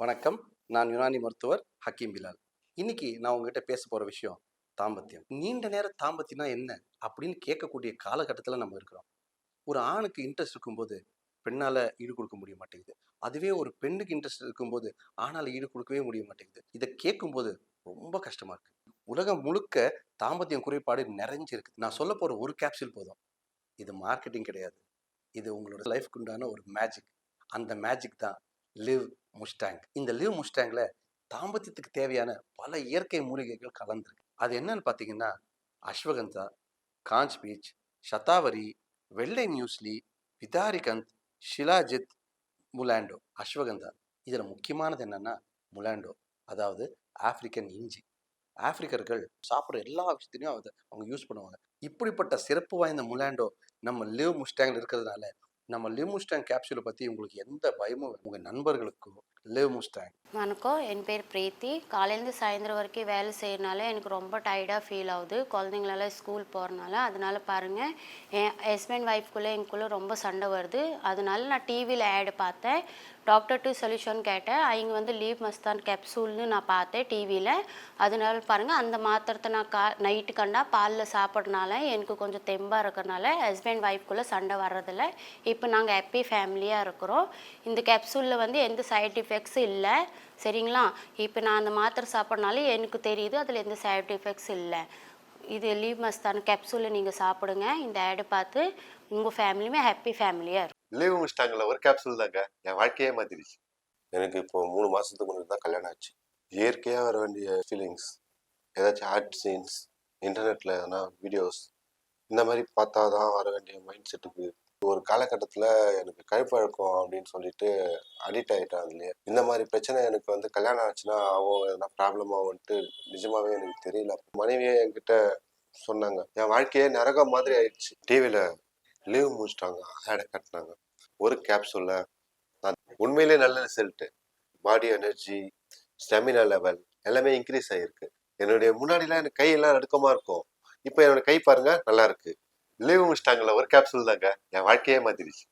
வணக்கம். நான் யுனானி மருத்துவர் ஹக்கீம் பிலால். இன்னைக்கு நான் உங்ககிட்ட பேச போற விஷயம் தாம்பத்தியம். நீண்ட நேர தாம்பத்தியம்னா என்ன அப்படின்னு கேட்கக்கூடிய காலகட்டத்தில் நம்ம இருக்கிறோம். ஒரு ஆணுக்கு இன்ட்ரெஸ்ட் இருக்கும்போது பெண்ணால் ஈடு கொடுக்க முடிய மாட்டேங்குது. அதுவே ஒரு பெண்ணுக்கு இன்ட்ரெஸ்ட் இருக்கும்போது ஆணால ஈடு கொடுக்கவே முடிய மாட்டேங்குது. இதை கேட்கும்போது ரொம்ப கஷ்டமா இருக்கு. உலகம் முழுக்க தாம்பத்தியம் குறைபாடு நிறைஞ்சிருக்கு. நான் சொல்ல போற ஒரு கேப்சூல் போதும். இது மார்க்கெட்டிங் கிடையாது. இது உங்களோட லைஃப்க்கு உண்டான ஒரு மேஜிக் அந்த மேஜிக் தான் லிவ் முஸ்டாங் இந்த லிவ் முஸ்டாங்கில் தாம்பத்தியத்துக்கு தேவையான பல இயற்கை மூலிகைகள் கலந்துருக்கு. அது என்னன்னு பார்த்தீங்கன்னா அஸ்வகந்தா காஞ்ச் பீச் சதாவரி வெள்ளை நியூஸ்லி விதாரிகந்த் ஷிலாஜித் முலாண்டோ அஸ்வகந்தா. இதில் முக்கியமானது என்னென்னா முலாண்டோ அதாவது ஆப்பிரிக்கன் இஞ்சி. ஆப்பிரிக்கர்கள் சாப்பிட்ற எல்லா விஷயத்திலையும் அதை அவங்க யூஸ் பண்ணுவாங்க. இப்படிப்பட்ட சிறப்பு வாய்ந்த முலாண்டோ நம்ம லிவ் முஸ்டாங்கில் இருக்கிறதுனால நம்ம லிவ் முஸ்டாங் கேப்சூலை பற்றி உங்களுக்கு எந்த பயமும் உங்கள் நண்பர்களுக்கோ லிவ் முஸ்டாங் வணக்கம் என் பேர் பிரீத்தி. காலையிலேருந்து சாயந்தரம் வரைக்கும் வேலை செய்யறனால எனக்கு ரொம்ப டயர்டாக ஃபீல் ஆகுது. குழந்தைங்களெல்லாம் ஸ்கூல் போகிறனால அதனால பாருங்கள் என் ஹஸ்பண்ட் ஒய்ஃப்குள்ளே எனக்குள்ளே ரொம்ப சண்டை வருது. அதனால நான் டிவியில் ஆடு பார்த்தேன். டாக்டர் டு சொல்யூஷன் கேட்டேன். அவங்க வந்து லீவ் மஸ்தான் கேப்சூல்னு நான் பார்த்தேன் டிவியில் அதனால பாருங்கள் அந்த மாத்திரத்தை நான் கா நைட்டு கண்டா பாலில் சாப்பிட்றனால எனக்கு கொஞ்சம் தெம்பாக இருக்கிறனால ஹஸ்பண்ட் ஒய்ஃப்குள்ளே சண்டை வர்றதில்ல. இப்போ நாங்கள் ஹாப்பி ஃபேமிலியாக இருக்கிறோம். இந்த கேப்சூலில் வந்து எந்த சைட் எஃபெக்ட் எஃபெக்ட்ஸ் இல்லை. சரிங்களா? இப்போ நான் அந்த மாத்திரை சாப்பிட்றனால எனக்கு தெரியுது அதில் எந்த சைட் எஃபெக்ட்ஸ் இல்லை. இது லீவ் மஸ்தான கேப்சூலை நீங்கள் சாப்பிடுங்க. இந்த ஆடு பார்த்து உங்கள் ஃபேமிலியுமே ஹாப்பி ஃபேமிலியாக இருக்கும். லீவ் முடிச்சிட்டாங்கள ஒரு கேப்சூல் தாங்க. என் வாழ்க்கையே மாத்திருச்சு எனக்கு இப்போ மூணு மாதத்துக்கு முன்னாடி தான் கல்யாணம் ஆச்சு. இயற்கையாக வர வேண்டிய ஃபீலிங்ஸ் ஏதாச்சும் ஆர்ட் சீன்ஸ் இன்டர்நெட்டில் எதனா வீடியோஸ் இந்த மாதிரி பார்த்தா தான் வர வேண்டிய மைண்ட் செட்டுக்கு ஒரு காலகட்டத்தில் எனக்கு கழுப்பழக்கம் அப்படின்னு சொல்லிட்டு அடிக்ட் ஆகிட்டேன் அதுலேயே. இந்த மாதிரி பிரச்சனை எனக்கு வந்து கல்யாணம் ஆச்சுன்னா ஆகும் எதனா ப்ராப்ளம் ஆகும்ன்ட்டு நிஜமாவே எனக்கு தெரியல. மனைவியே என்கிட்ட சொன்னாங்க என் வாழ்க்கையே நரக மாதிரி ஆயிடுச்சு. டிவியில் லீவ் முடிச்சிட்டாங்க ஆடை கட்டினாங்க. ஒரு கேப்சூலில் நான் உண்மையிலே நல்ல result body energy stamina level எல்லாமே இன்க்ரீஸ் ஆகிருக்கு என்னுடைய முன்னாடிலாம் எனக்கு கையெல்லாம் நடுக்கமாக இருக்கும். இப்போ என்னோட கை பாருங்க நல்லா இருக்கு. லீவ் முடிச்சிட்டாங்கல்ல ஒரு கேப்சூல் தாங்க. என் வாழ்க்கையே மாத்திருச்சு